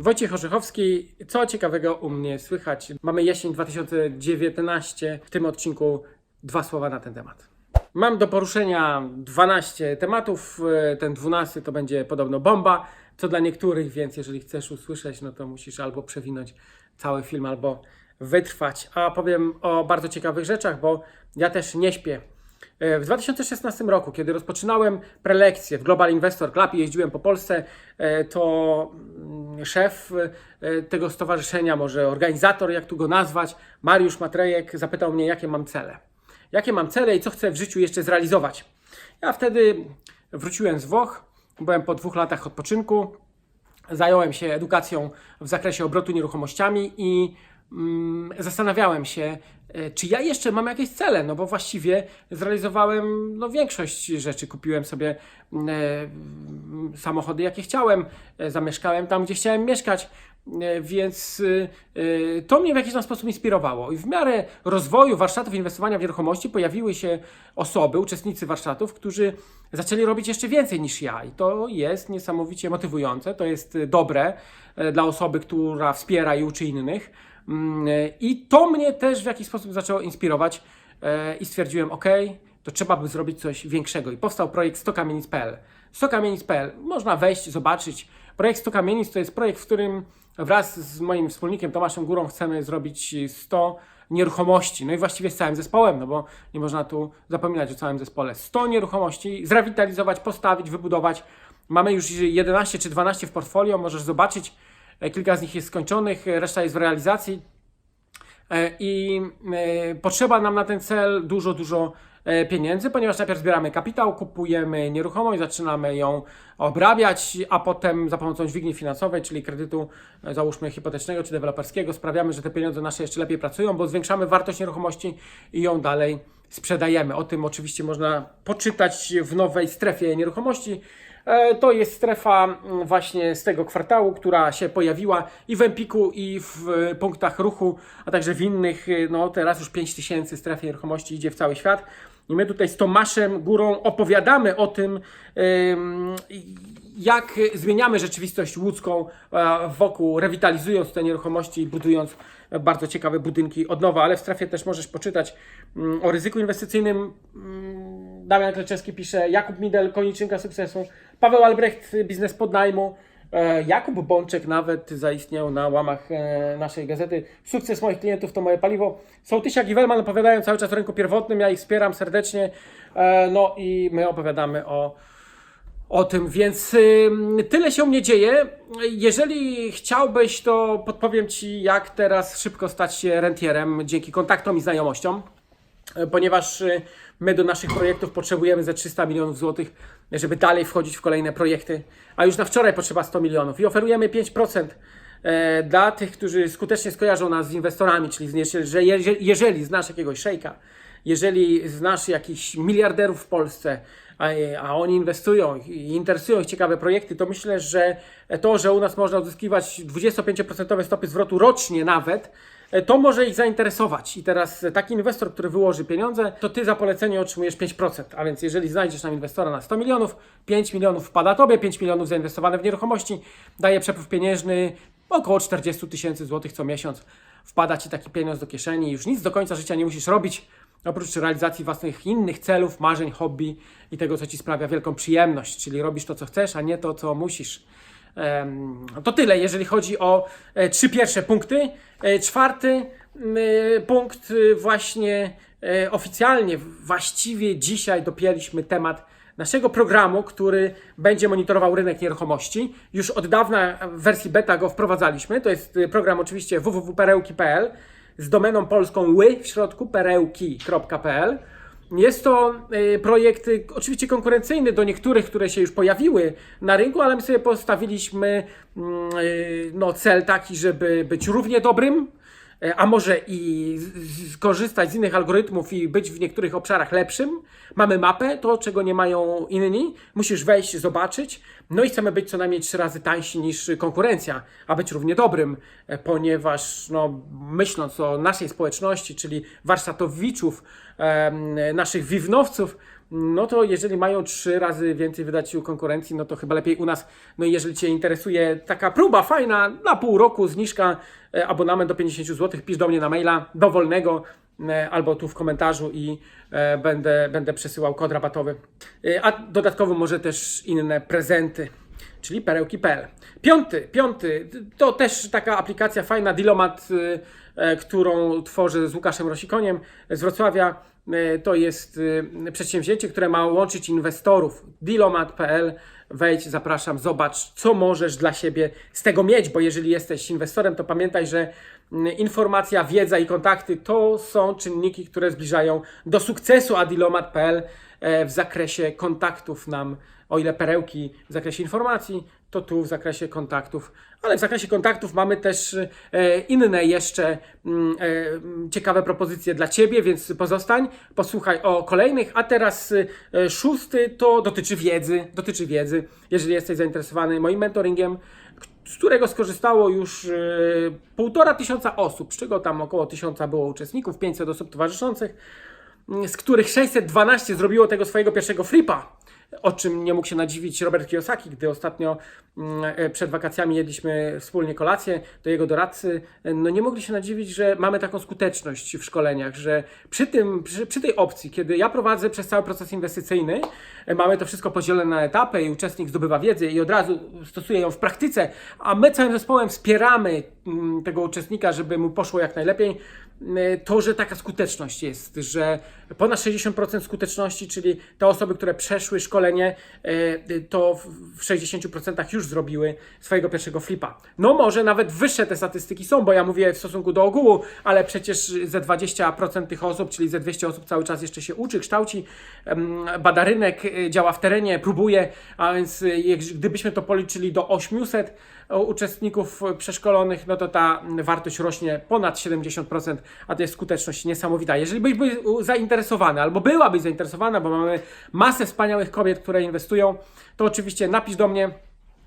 Wojciech Orzechowski, co ciekawego u mnie słychać? Mamy jesień 2019, w tym odcinku dwa słowa na ten temat. Mam do poruszenia 12 tematów, e, ten 12 to będzie podobno bomba, co dla niektórych, więc jeżeli chcesz usłyszeć, no to musisz albo przewinąć cały film, albo wytrwać. A powiem o bardzo ciekawych rzeczach, bo ja też nie śpię. E, W 2016 roku, kiedy rozpoczynałem prelekcje w Global Investor Club i jeździłem po Polsce, e, to mm, szef e, tego stowarzyszenia, może organizator, jak tu go nazwać, Mariusz Matrejek, zapytał mnie, jakie mam cele. Jakie mam cele i co chcę w życiu jeszcze zrealizować. Ja wtedy wróciłem z Włoch, byłem po dwóch latach odpoczynku, zająłem się edukacją w zakresie obrotu nieruchomościami i zastanawiałem się, e, czy ja jeszcze mam jakieś cele, no bo właściwie zrealizowałem no, większość rzeczy. Kupiłem sobie mm, e, mm, samochody, jakie chciałem, e, zamieszkałem tam, gdzie chciałem mieszkać. E, Więc y, y, to mnie w jakiś tam sposób inspirowało. I w miarę rozwoju warsztatów inwestowania w nieruchomości pojawiły się osoby, uczestnicy warsztatów, którzy zaczęli robić jeszcze więcej niż ja. I to jest niesamowicie motywujące, to jest dobre e, dla osoby, która wspiera i uczy innych. Mm, e, I to mnie też w jakiś sposób zaczęło inspirować e, i stwierdziłem, ok, to trzeba by zrobić coś większego. I powstał projekt stokamienic.pl. Stokamienic.pl, można wejść, zobaczyć. Projekt 100 kamienic to jest projekt, w którym wraz z moim wspólnikiem Tomaszem Górą chcemy zrobić 100 nieruchomości. No i właściwie z całym zespołem, no bo nie można tu zapominać o całym zespole. 100 nieruchomości zrewitalizować, postawić, wybudować. Mamy już 11 czy 12 w portfolio, możesz zobaczyć. E, Kilka z nich jest skończonych, e, reszta jest w realizacji. E, I potrzeba nam na ten cel dużo, dużo pieniędzy, ponieważ najpierw zbieramy kapitał, kupujemy nieruchomość, zaczynamy ją obrabiać, a potem za pomocą dźwigni finansowej, czyli kredytu, załóżmy hipotecznego czy deweloperskiego, sprawiamy, że te pieniądze nasze jeszcze lepiej pracują, bo zwiększamy wartość nieruchomości i ją dalej sprzedajemy. O tym oczywiście można poczytać w nowej strefie nieruchomości. E, To jest strefa mm, właśnie z tego kwartału, która się pojawiła i w Empiku, i w e, punktach ruchu, a także w innych. e, No teraz już 5000 stref nieruchomości idzie w cały świat. I my tutaj z Tomaszem Górą opowiadamy o tym, jak zmieniamy rzeczywistość łódzką wokół, rewitalizując te nieruchomości i budując bardzo ciekawe budynki od nowa, ale w strefie też możesz poczytać mm, o ryzyku inwestycyjnym. Mm, Damian Kleczewski pisze, Jakub Midel, koniczynka sukcesu, Paweł Albrecht, biznes podnajmu, e, Jakub Bączek nawet zaistniał na łamach e, naszej gazety. Sukces moich klientów to moje paliwo. Sołtysiak i Welman opowiadają cały czas o rynku pierwotnym, ja ich wspieram serdecznie. E, No i my opowiadamy o o tym, więc tyle się mnie dzieje. Jeżeli chciałbyś, to podpowiem Ci, jak teraz szybko stać się rentierem dzięki kontaktom i znajomościom, ponieważ y, my do naszych projektów potrzebujemy ze 300 milionów złotych, żeby dalej wchodzić w kolejne projekty, a już na wczoraj potrzeba 100 milionów. I oferujemy 5% e, dla tych, którzy skutecznie skojarzą nas z inwestorami, czyli że jeżeli, znasz jakiegoś szejka, jeżeli znasz jakichś miliarderów w Polsce, a, oni inwestują i interesują ich ciekawe projekty, to myślę, że to, że u nas można uzyskiwać 25% stopy zwrotu rocznie nawet, e, to może ich zainteresować. I teraz taki inwestor, który wyłoży pieniądze, to ty za polecenie otrzymujesz 5%. A więc jeżeli znajdziesz nam inwestora na 100 milionów, 5 milionów wpada tobie, 5 milionów zainwestowane w nieruchomości, daje przepływ pieniężny około 40 tysięcy złotych co miesiąc. Wpada ci taki pieniądz do kieszeni, już nic do końca życia nie musisz robić. Oprócz realizacji własnych innych celów, marzeń, hobby i tego, co ci sprawia wielką przyjemność, czyli robisz to, co chcesz, a nie to, co musisz. To tyle, jeżeli chodzi o e, trzy pierwsze punkty. E, Czwarty e, punkt, właśnie oficjalnie, właściwie dzisiaj dopięliśmy temat naszego programu, który będzie monitorował rynek nieruchomości. Już od dawna w wersji beta go wprowadzaliśmy. To jest program oczywiście www.perełki.pl z domeną polską ły w środku perełki.pl. Jest to y, projekt y, oczywiście konkurencyjny do niektórych, które się już pojawiły na rynku, ale my sobie postawiliśmy mm, y, no, cel taki, żeby być równie dobrym, a może i skorzystać z innych algorytmów i być w niektórych obszarach lepszym. Mamy mapę, to czego nie mają inni. Musisz wejść, zobaczyć. No i chcemy być co najmniej trzy razy tańsi niż konkurencja, a być równie dobrym, e, ponieważ no, myśląc o naszej społeczności, czyli warsztatowiczów, naszych wiwnowców, no to jeżeli mają trzy razy więcej wydać u konkurencji, no to chyba lepiej u nas. No i jeżeli Cię interesuje taka próba fajna, na pół roku zniżka, e, abonament do 50 zł, pisz do mnie na maila dowolnego e, albo tu w komentarzu i e, będę, będę przesyłał kod rabatowy. A dodatkowo może też inne prezenty czyli perełki.pl. Piąty, piąty, to też taka aplikacja fajna, Dilomat, którą tworzę z Łukaszem Rosikoniem z Wrocławia. E, To jest y, przedsięwzięcie, które ma łączyć inwestorów. Dilomat.pl, wejdź, zapraszam, zobacz, co możesz dla siebie z tego mieć, bo jeżeli jesteś inwestorem, to pamiętaj, że informacja, wiedza i kontakty to są czynniki, które zbliżają do sukcesu, a Dilomat.pl e, w zakresie kontaktów nam, o ile perełki w zakresie informacji, to tu w zakresie kontaktów, ale w zakresie kontaktów mamy też e, inne jeszcze mm, e, mm, ciekawe propozycje dla Ciebie, więc pozostań, posłuchaj o kolejnych, a teraz e, szósty to dotyczy wiedzy, dotyczy wiedzy, jeżeli jesteś zainteresowany moim mentoringiem, z którego skorzystało już półtora tysiąca osób, z czego tam około tysiąca było uczestników, 500 osób towarzyszących, z których 612 zrobiło tego swojego pierwszego flipa. O czym nie mógł się nadziwić Robert Kiyosaki, gdy ostatnio mm, e, przed wakacjami jedliśmy wspólnie kolację do jego doradcy. E, No nie mogli się nadziwić, że mamy taką skuteczność w szkoleniach, że przy, tym, przy, przy tej opcji, kiedy ja prowadzę przez cały proces inwestycyjny, e, mamy to wszystko podzielone na etapy i uczestnik zdobywa wiedzę i od razu stosuje ją w praktyce, a my całym zespołem wspieramy mm, tego uczestnika, żeby mu poszło jak najlepiej to, że taka skuteczność jest, że ponad 60% skuteczności, czyli te osoby, które przeszły szkolenie, e, to w 60% już zrobiły swojego pierwszego flipa. No może nawet wyższe te statystyki są, bo ja mówię w stosunku do ogółu, ale przecież ze 20% tych osób, czyli ze 200 osób cały czas jeszcze się uczy, kształci, bada rynek, e, działa w terenie, próbuje, a więc e, gdybyśmy to policzyli do 800 uczestników przeszkolonych, no to ta wartość rośnie ponad 70%, a to jest skuteczność niesamowita. Jeżeli byś był zainteresowany, albo byłabyś zainteresowana, bo mamy masę wspaniałych kobiet, które inwestują, to oczywiście napisz do mnie.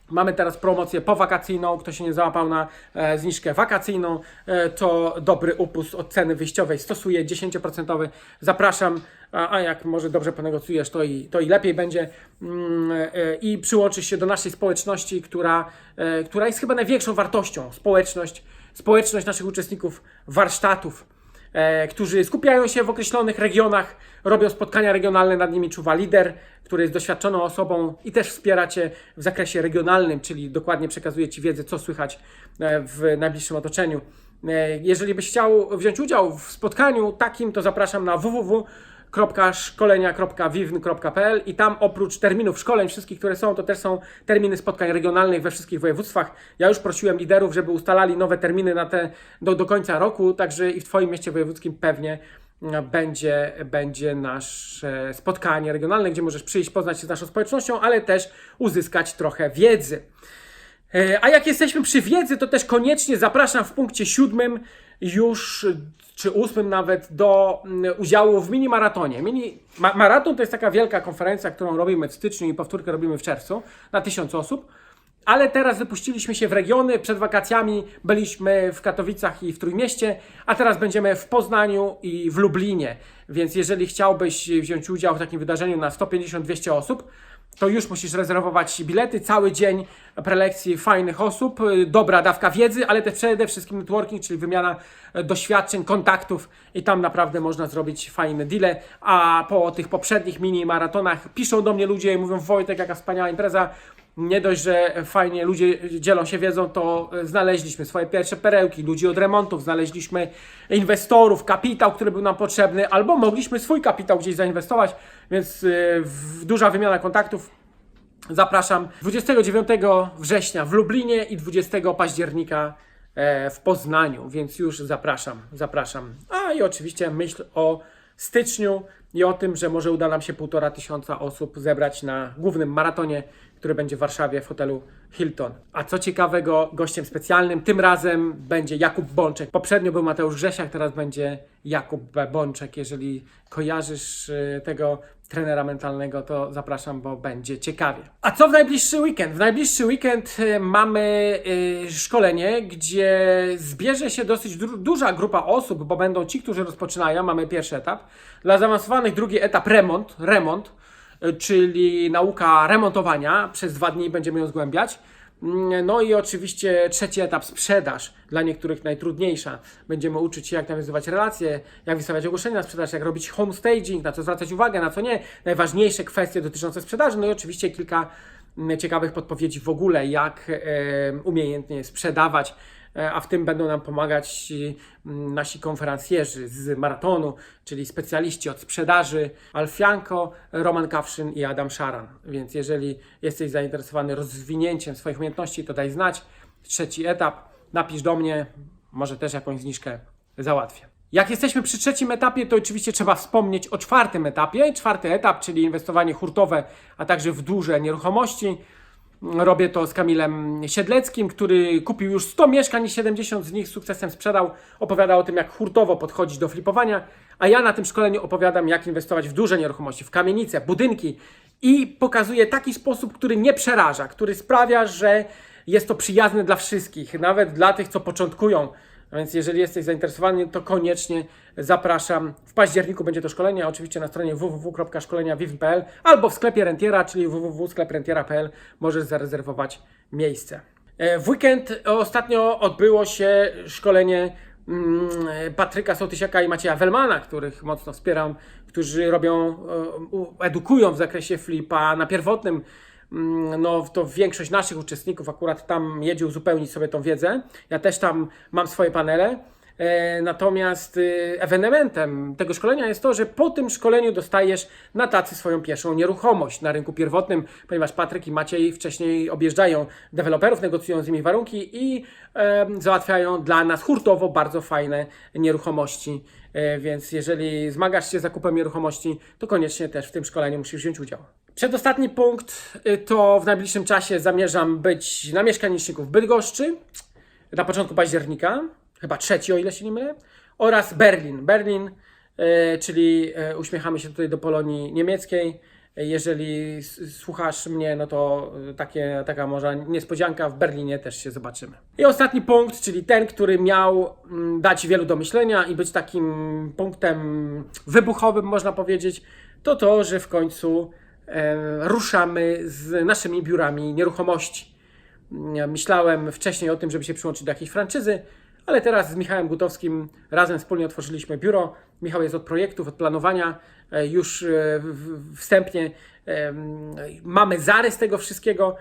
Mamy teraz promocję powakacyjną. Kto się nie załapał na e, zniżkę wakacyjną, e, to dobry upust od ceny wyjściowej stosuje 10%. Zapraszam, a, a jak może dobrze ponegocjujesz, to i, to i lepiej będzie. Mm, e, I przyłączysz się do naszej społeczności, która, e, która jest chyba największą wartością. Społeczność, społeczność naszych uczestników warsztatów e, którzy skupiają się w określonych regionach, robią spotkania regionalne, nad nimi czuwa lider, który jest doświadczoną osobą i też wspiera Cię w zakresie regionalnym, czyli dokładnie przekazuje Ci wiedzę, co słychać e, w najbliższym otoczeniu. E, Jeżeli byś chciał wziąć udział w spotkaniu takim, to zapraszam na www szkolenia.wiwn.pl i tam oprócz terminów szkoleń wszystkich, które są, to też są terminy spotkań regionalnych we wszystkich województwach. Ja już prosiłem liderów, żeby ustalali nowe terminy na te do, do końca roku, także i w Twoim mieście wojewódzkim pewnie mm, będzie, będzie nasze spotkanie regionalne, gdzie możesz przyjść, poznać się z naszą społecznością, ale też uzyskać trochę wiedzy. E, A jak jesteśmy przy wiedzy, to też koniecznie zapraszam w punkcie siódmym już, czy ósmym nawet, do mm, udziału w mini maratonie. Mini, ma, maraton to jest taka wielka konferencja, którą robimy w styczniu i powtórkę robimy w czerwcu na tysiąc osób. Ale teraz wypuściliśmy się w regiony. Przed wakacjami byliśmy w Katowicach i w Trójmieście, a teraz będziemy w Poznaniu i w Lublinie. Więc jeżeli chciałbyś wziąć udział w takim wydarzeniu na 150-200 osób, to już musisz rezerwować bilety, cały dzień prelekcji fajnych osób, y, dobra dawka wiedzy, ale też przede wszystkim networking, czyli wymiana e, doświadczeń, kontaktów i tam naprawdę można zrobić fajne deale, a po tych poprzednich mini maratonach piszą do mnie ludzie i mówią Wojtek, jaka wspaniała impreza, nie dość, że fajnie ludzie dzielą się wiedzą, to znaleźliśmy swoje pierwsze perełki, ludzi od remontów, znaleźliśmy inwestorów, kapitał, który był nam potrzebny, albo mogliśmy swój kapitał gdzieś zainwestować, więc w, duża wymiana kontaktów. Zapraszam 29 września w Lublinie i 20 października e, w Poznaniu, więc już zapraszam, zapraszam. A i oczywiście myśl o styczniu i o tym, że może uda nam się półtora tysiąca osób zebrać na głównym maratonie, który będzie w Warszawie w hotelu Hilton. A co ciekawego, gościem specjalnym tym razem będzie Jakub Bączek. Poprzednio był Mateusz Grzesiak, teraz będzie Jakub. Bączek. Jeżeli kojarzysz e, tego trenera mentalnego, to zapraszam, bo będzie ciekawie. A co w najbliższy weekend? W najbliższy weekend e, mamy e, szkolenie, gdzie zbierze się dosyć du- duża grupa osób, bo będą ci, którzy rozpoczynają, mamy pierwszy etap. Dla zaawansowanych drugi etap remont, remont, e, czyli nauka remontowania. Przez dwa dni będziemy ją zgłębiać. Mm, No i oczywiście trzeci etap sprzedaż, dla niektórych najtrudniejsza. Będziemy uczyć się, jak nawiązywać relacje, jak wystawiać ogłoszenia na sprzedaż, jak robić home staging, na co zwracać uwagę, na co nie. Najważniejsze kwestie dotyczące sprzedaży, no i oczywiście kilka mm, ciekawych podpowiedzi w ogóle, jak umiejętnie sprzedawać, a w tym będą nam pomagać mm, nasi konferencjerzy z maratonu, czyli specjaliści od sprzedaży, Alfianko, Roman Kawszyn i Adam Szaran. Więc jeżeli jesteś zainteresowany rozwinięciem swoich umiejętności, to daj znać. Trzeci etap, napisz do mnie, może też jakąś zniżkę załatwię. Jak jesteśmy przy trzecim etapie, to oczywiście trzeba wspomnieć o czwartym etapie. Czwarty etap, czyli inwestowanie hurtowe, a także w duże nieruchomości. Robię to z Kamilem Siedleckim, który kupił już 100 mieszkań i 70 z nich z sukcesem sprzedał. Opowiada o tym, jak hurtowo podchodzić do flipowania, a ja na tym szkoleniu opowiadam, jak inwestować w duże nieruchomości, w kamienice, budynki i pokazuję taki sposób, który nie przeraża, który sprawia, że jest to przyjazne dla wszystkich, nawet dla tych, co początkują. A Więc jeżeli jesteś zainteresowany, to koniecznie zapraszam. W październiku będzie to szkolenie, oczywiście na stronie www.szkoleniawivn.pl albo w sklepie Rentiera, czyli www.skleprentiera.pl możesz zarezerwować miejsce. E, W weekend ostatnio odbyło się szkolenie mm, Patryka Sołtysiaka i Macieja Welmana, których mocno wspieram, którzy robią, e, edukują w zakresie flipa na pierwotnym no to większość naszych uczestników akurat tam jedzie uzupełnić sobie tą wiedzę. Ja też tam mam swoje panele. E, Natomiast y, ewenementem tego szkolenia jest to, że po tym szkoleniu dostajesz na tacy swoją pierwszą nieruchomość na rynku pierwotnym, ponieważ Patryk i Maciej wcześniej objeżdżają deweloperów, negocjują z nimi warunki i e, załatwiają dla nas hurtowo bardzo fajne nieruchomości. E, Więc jeżeli zmagasz się z zakupem nieruchomości, to koniecznie też w tym szkoleniu musisz wziąć udział. Przedostatni punkt y, to w najbliższym czasie zamierzam być na mieszkaniczniku w Bydgoszczy na początku października, chyba trzeci, o ile się nie mylę, oraz Berlin. Berlin, e, czyli e, uśmiechamy się tutaj do Polonii niemieckiej. Jeżeli słuchasz mnie, no to takie, taka może niespodzianka, w Berlinie też się zobaczymy. I ostatni punkt, czyli ten, który miał mm, dać wielu do myślenia i być takim punktem wybuchowym, można powiedzieć, to to, że w końcu ruszamy z naszymi biurami nieruchomości. Myślałem wcześniej o tym, żeby się przyłączyć do jakiejś franczyzy, ale teraz z Michałem Gutowskim razem wspólnie otworzyliśmy biuro. Michał jest od projektów, od planowania. E, Już e, wstępnie mamy zarys tego wszystkiego.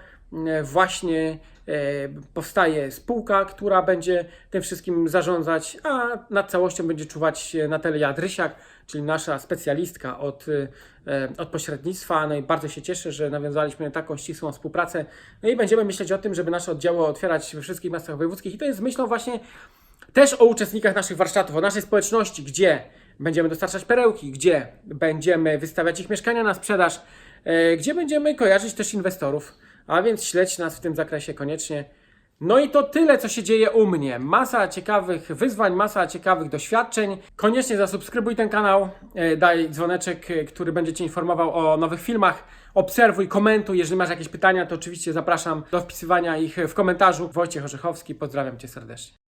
E, Właśnie e, powstaje spółka, która będzie tym wszystkim zarządzać, a nad całością będzie czuwać Natalia Adrysiak, czyli nasza specjalistka od, e, od pośrednictwa. No i bardzo się cieszę, że nawiązaliśmy taką ścisłą współpracę. No i będziemy myśleć o tym, żeby nasze oddziały otwierać we wszystkich miastach wojewódzkich. I to jest myślą właśnie też o uczestnikach naszych warsztatów, o naszej społeczności, gdzie będziemy dostarczać perełki, gdzie będziemy wystawiać ich mieszkania na sprzedaż, e, gdzie będziemy kojarzyć też inwestorów. A więc śledź nas w tym zakresie koniecznie. No i to tyle, co się dzieje u mnie. Masa ciekawych wyzwań, masa ciekawych doświadczeń. Koniecznie zasubskrybuj ten kanał, e, daj dzwoneczek, e, który będzie Cię informował o nowych filmach. Obserwuj, komentuj. Jeżeli masz jakieś pytania, to oczywiście zapraszam do wpisywania ich w komentarzu. Wojciech Orzechowski, pozdrawiam Cię serdecznie.